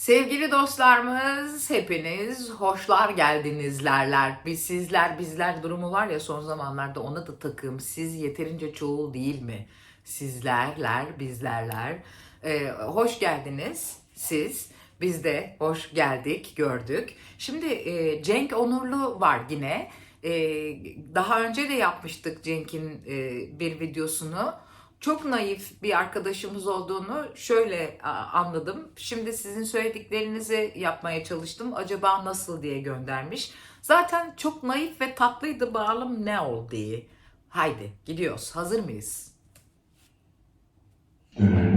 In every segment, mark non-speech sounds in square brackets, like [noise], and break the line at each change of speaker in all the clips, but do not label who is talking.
Sevgili dostlarımız, hepiniz hoşlar geldinizlerler. Biz sizler bizler durumu var ya son zamanlarda ona da takım. Siz yeterince çoğul değil mi? Sizlerler, bizlerler. Ee, hoş geldiniz siz. Biz de hoş geldik, gördük. Şimdi e, Cenk Onurlu var yine. E, daha önce de yapmıştık Cenk'in e, bir videosunu. Çok naif bir arkadaşımız olduğunu şöyle anladım. Şimdi sizin söylediklerinizi yapmaya çalıştım. Acaba nasıl diye göndermiş. Zaten çok naif ve tatlıydı bağlım ne oldu diye. Haydi gidiyoruz. Hazır mıyız?
Dönülmez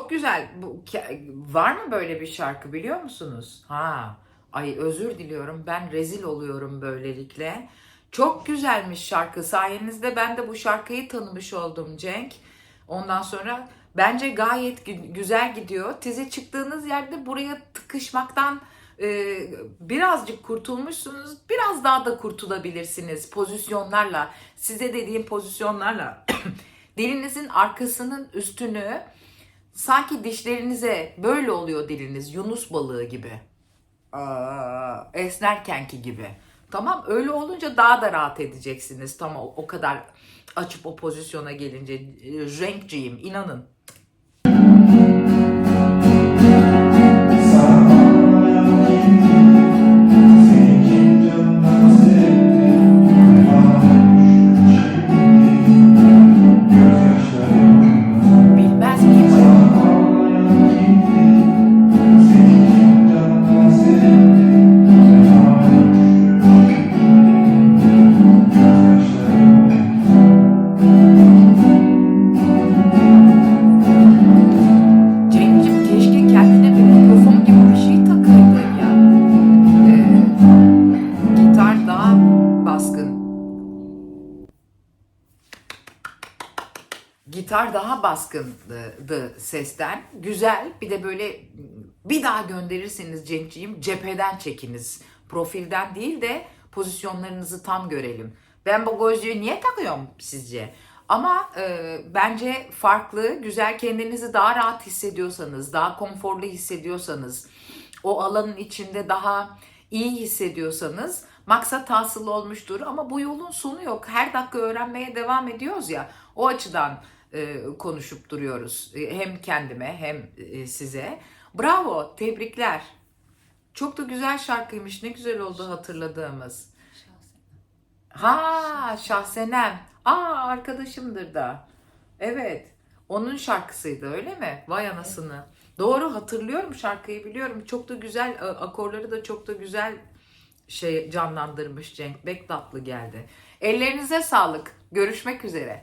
Çok güzel. Bu var mı böyle bir şarkı biliyor musunuz? Ha. Ay özür diliyorum. Ben rezil oluyorum böylelikle. Çok güzelmiş şarkı. Sayenizde ben de bu şarkıyı tanımış oldum Cenk. Ondan sonra bence gayet gü- güzel gidiyor. Tize çıktığınız yerde buraya tıkışmaktan e, birazcık kurtulmuşsunuz. Biraz daha da kurtulabilirsiniz pozisyonlarla. Size dediğim pozisyonlarla. [coughs] Dilinizin arkasının üstünü sanki dişlerinize böyle oluyor diliniz Yunus balığı gibi. Aa, esnerkenki gibi. Tamam öyle olunca daha da rahat edeceksiniz. Tamam o, o kadar açıp o pozisyona gelince e, renkciyim inanın. Gitar daha baskındı sesten. Güzel. Bir de böyle bir daha gönderirseniz Cenk'ciğim cepheden çekiniz. Profilden değil de pozisyonlarınızı tam görelim. Ben bu gözlüğü niye takıyorum sizce? Ama e, bence farklı, güzel kendinizi daha rahat hissediyorsanız, daha konforlu hissediyorsanız, o alanın içinde daha iyi hissediyorsanız maksat hasıl olmuştur. Ama bu yolun sonu yok. Her dakika öğrenmeye devam ediyoruz ya. O açıdan e, konuşup duruyoruz. E, hem kendime hem e, size. Bravo, tebrikler. Çok da güzel şarkıymış. Ne güzel oldu hatırladığımız. Ha, Şahsenem. Aa, arkadaşımdır da. Evet. Onun şarkısıydı öyle mi? Vay anasını. Doğru hatırlıyorum şarkıyı biliyorum. Çok da güzel e, akorları da çok da güzel şey canlandırmış Cenk. Bek tatlı geldi. Ellerinize sağlık. Görüşmek üzere.